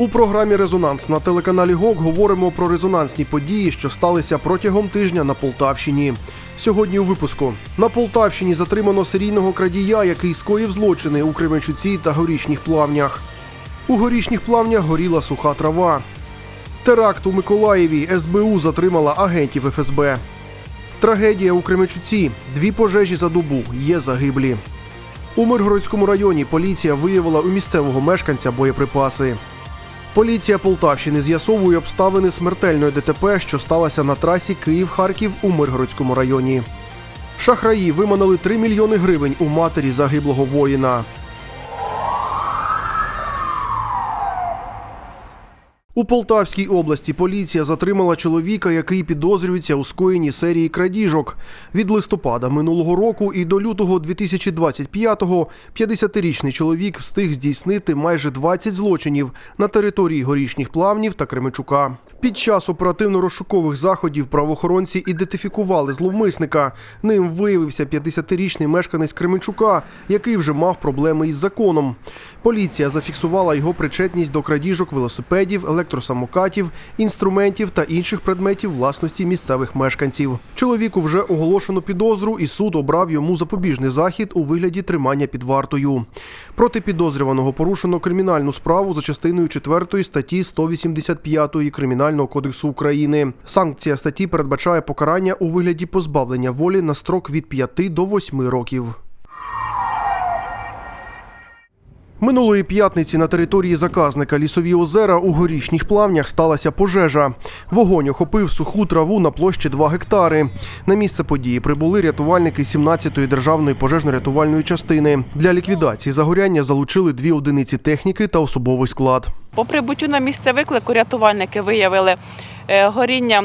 У програмі Резонанс на телеканалі ГОК говоримо про резонансні події, що сталися протягом тижня на Полтавщині. Сьогодні у випуску на Полтавщині затримано серійного крадія, який скоїв злочини у Кременчуці та горішніх плавнях. У горішніх плавнях горіла суха трава. Теракт у Миколаєві СБУ затримала агентів ФСБ. Трагедія у Кременчуці. Дві пожежі за добу. Є загиблі. У Миргородському районі поліція виявила у місцевого мешканця боєприпаси. Поліція Полтавщини з'ясовує обставини смертельної ДТП, що сталося на трасі Київ-Харків у Миргородському районі. Шахраї виманили 3 мільйони гривень у матері загиблого воїна. У Полтавській області поліція затримала чоловіка, який підозрюється у скоєнні серії крадіжок. Від листопада минулого року і до лютого 2025-го 50-річний чоловік встиг здійснити майже 20 злочинів на території горішніх плавнів та Кременчука. Під час оперативно-розшукових заходів правоохоронці ідентифікували зловмисника. Ним виявився 50-річний мешканець Кременчука, який вже мав проблеми із законом. Поліція зафіксувала його причетність до крадіжок велосипедів, електросамокатів, інструментів та інших предметів власності місцевих мешканців. Чоловіку вже оголошено підозру, і суд обрав йому запобіжний захід у вигляді тримання під вартою. Проти підозрюваного порушено кримінальну справу за частиною 4 статті 185 Кримінального кодексу України. Санкція статті передбачає покарання у вигляді позбавлення волі на строк від 5 до 8 років. Минулої п'ятниці на території заказника Лісові озера у горішніх плавнях сталася пожежа. Вогонь охопив суху траву на площі 2 гектари. На місце події прибули рятувальники 17-ї державної пожежно-рятувальної частини. Для ліквідації загоряння залучили дві одиниці техніки та особовий склад. По прибуттю на місце виклику рятувальники виявили е, горіння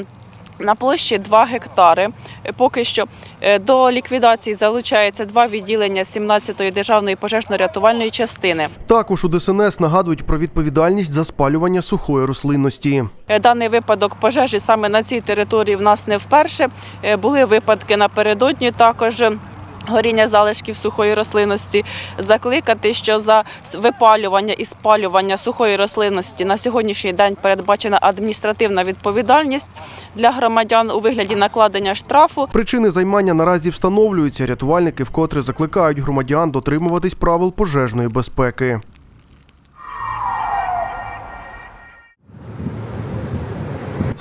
на площі 2 гектари. Е, Поки що е, до ліквідації залучається два відділення 17-ї державної пожежно-рятувальної частини. Також у ДСНС нагадують про відповідальність за спалювання сухої рослинності. Е, Даний випадок пожежі саме на цій території в нас не вперше. Були випадки напередодні також. Горіння залишків сухої рослинності закликати, що за випалювання і спалювання сухої рослинності на сьогоднішній день передбачена адміністративна відповідальність для громадян у вигляді накладення штрафу Причини займання наразі встановлюються. Рятувальники вкотре закликають громадян дотримуватись правил пожежної безпеки.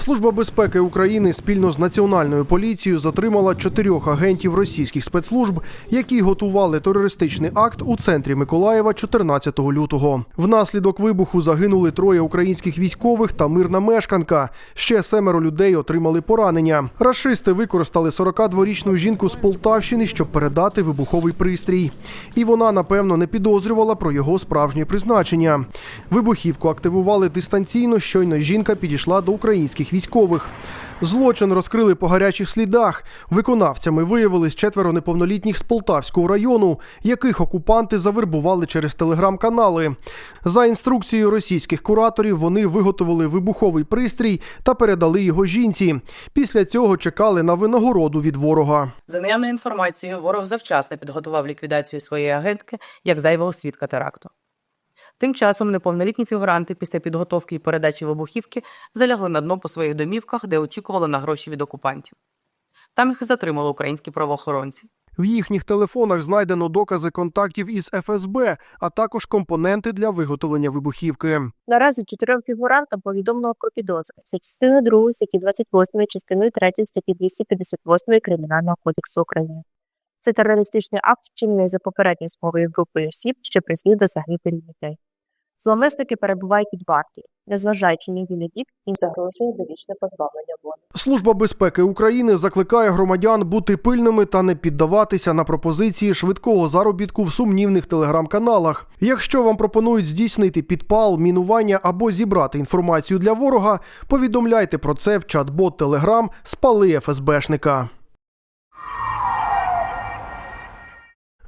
Служба безпеки України спільно з національною поліцією затримала чотирьох агентів російських спецслужб, які готували терористичний акт у центрі Миколаєва 14 лютого. Внаслідок вибуху загинули троє українських військових та мирна мешканка. Ще семеро людей отримали поранення. Рашисти використали 42-річну жінку з Полтавщини, щоб передати вибуховий пристрій. І вона, напевно, не підозрювала про його справжнє призначення. Вибухівку активували дистанційно, щойно жінка підійшла до українських військових. Злочин розкрили по гарячих слідах. Виконавцями виявились четверо неповнолітніх з Полтавського району, яких окупанти завербували через телеграм-канали. За інструкцією російських кураторів вони виготовили вибуховий пристрій та передали його жінці. Після цього чекали на винагороду від ворога. За наявною інформацією, ворог завчасно підготував ліквідацію своєї агентки як зайвого свідка теракту. Тим часом неповнолітні фігуранти після підготовки і передачі вибухівки залягли на дно по своїх домівках, де очікували на гроші від окупантів. Там їх і затримали українські правоохоронці. В їхніх телефонах знайдено докази контактів із ФСБ, а також компоненти для виготовлення вибухівки. Наразі чотирьом фігурантам повідомлено про підозри за частиною 2 статті 28, частиною 3 статті 258 Кримінального кодексу України. Це терористичний акт, вчинений за попередньою змовою групою осіб, що призвів до загибелі дітей. Зловмисники перебувають під вартою, незважаючи ні він вік, їм загрожує довічне позбавлення волі. Служба безпеки України закликає громадян бути пильними та не піддаватися на пропозиції швидкого заробітку в сумнівних телеграм-каналах. Якщо вам пропонують здійснити підпал, мінування або зібрати інформацію для ворога, повідомляйте про це в чат-бот Телеграм Спали ФСБшника.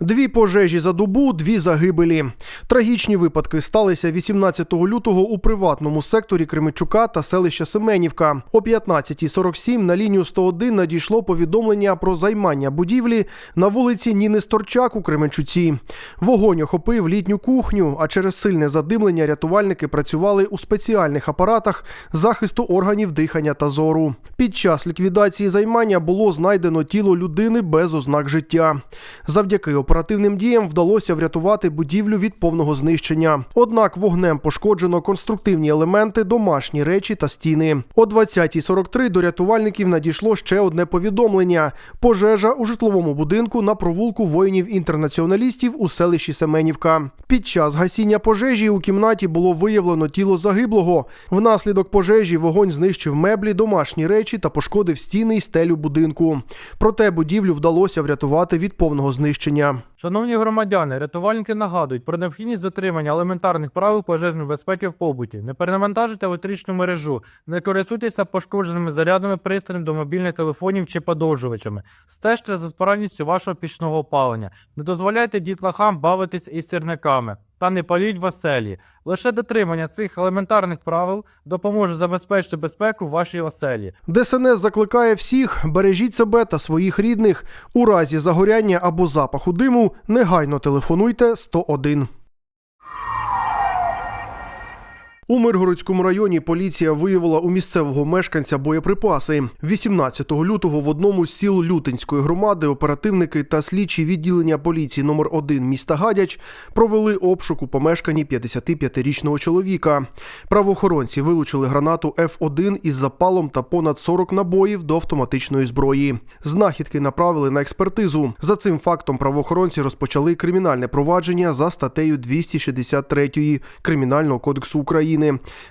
Дві пожежі за добу, дві загибелі. Трагічні випадки сталися 18 лютого у приватному секторі Кременчука та селища Семенівка. О 15.47 на лінію 101 надійшло повідомлення про займання будівлі на вулиці Ніни Сторчак у Кременчуці. Вогонь охопив літню кухню, а через сильне задимлення рятувальники працювали у спеціальних апаратах захисту органів дихання та зору. Під час ліквідації займання було знайдено тіло людини без ознак життя. Завдяки оперативним діям вдалося врятувати будівлю від повного знищення. Однак вогнем пошкоджено конструктивні елементи, домашні речі та стіни. О 20.43 до рятувальників надійшло ще одне повідомлення: пожежа у житловому будинку на провулку воїнів-інтернаціоналістів у селищі Семенівка. Під час гасіння пожежі у кімнаті було виявлено тіло загиблого. Внаслідок пожежі вогонь знищив меблі, домашні речі та пошкодив стіни й стелю будинку. Проте будівлю вдалося врятувати від повного знищення. Шановні громадяни, рятувальники нагадують про необхідність дотримання елементарних правил пожежної безпеки в побуті. Не перенавантажуйте електричну мережу, не користуйтеся пошкодженими зарядами пристроями до мобільних телефонів чи подовжувачами. Стежте за справністю вашого пічного опалення. Не дозволяйте дітлахам бавитись із сірниками. Та не паліть в оселі. Лише дотримання цих елементарних правил допоможе забезпечити безпеку в вашій оселі. ДСНС закликає всіх бережіть себе та своїх рідних. У разі загоряння або запаху диму негайно телефонуйте 101. У Миргородському районі поліція виявила у місцевого мешканця боєприпаси. 18 лютого в одному з сіл Лютинської громади оперативники та слідчі відділення поліції номер 1 міста Гадяч провели обшук у помешканні 55-річного чоловіка. Правоохоронці вилучили гранату F1 із запалом та понад 40 набоїв до автоматичної зброї. Знахідки направили на експертизу. За цим фактом правоохоронці розпочали кримінальне провадження за статтею 263 Кримінального кодексу України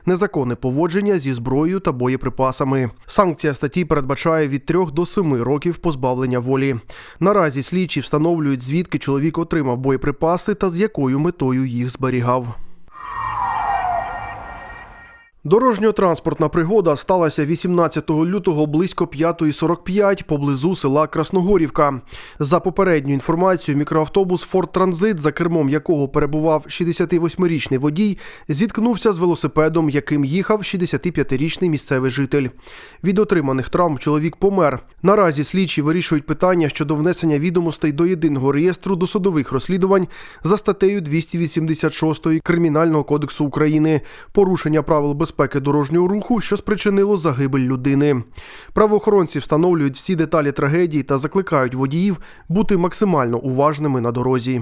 незаконне поводження зі зброєю та боєприпасами. Санкція статті передбачає від 3 до 7 років позбавлення волі. Наразі слідчі встановлюють, звідки чоловік отримав боєприпаси та з якою метою їх зберігав. Дорожньо-транспортна пригода сталася 18 лютого близько 5.45 поблизу села Красногорівка. За попередню інформацією, мікроавтобус Форд Транзит, за кермом якого перебував 68-річний водій, зіткнувся з велосипедом, яким їхав 65-річний місцевий житель. Від отриманих травм чоловік помер. Наразі слідчі вирішують питання щодо внесення відомостей до єдиного реєстру досудових розслідувань за статтею 286 Кримінального кодексу України порушення правил безпеки дорожнього руху, що спричинило загибель людини. Правоохоронці встановлюють всі деталі трагедії та закликають водіїв бути максимально уважними на дорозі.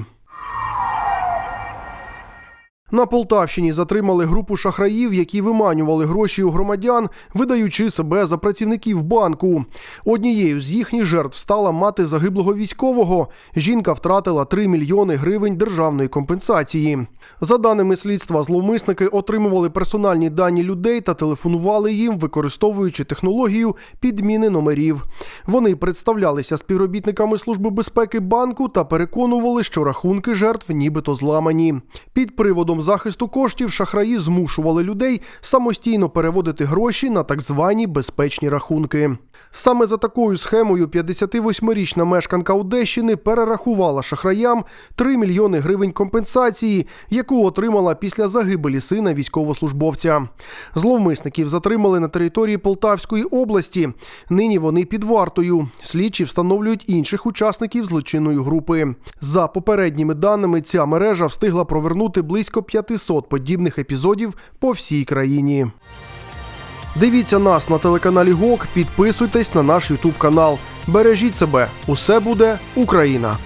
На Полтавщині затримали групу шахраїв, які виманювали гроші у громадян, видаючи себе за працівників банку. Однією з їхніх жертв стала мати загиблого військового. Жінка втратила 3 мільйони гривень державної компенсації. За даними слідства, зловмисники отримували персональні дані людей та телефонували їм, використовуючи технологію підміни номерів. Вони представлялися співробітниками служби безпеки банку та переконували, що рахунки жертв нібито зламані. Під приводом захисту коштів шахраї змушували людей самостійно переводити гроші на так звані безпечні рахунки. Саме за такою схемою 58-річна мешканка Одещини перерахувала шахраям 3 мільйони гривень компенсації, яку отримала після загибелі сина військовослужбовця. Зловмисників затримали на території Полтавської області. Нині вони під вартою. Слідчі встановлюють інших учасників злочинної групи. За попередніми даними, ця мережа встигла провернути близько 500 подібних епізодів по всій країні. Дивіться нас на телеканалі ГОК, підписуйтесь на наш Ютуб канал. Бережіть себе, усе буде Україна!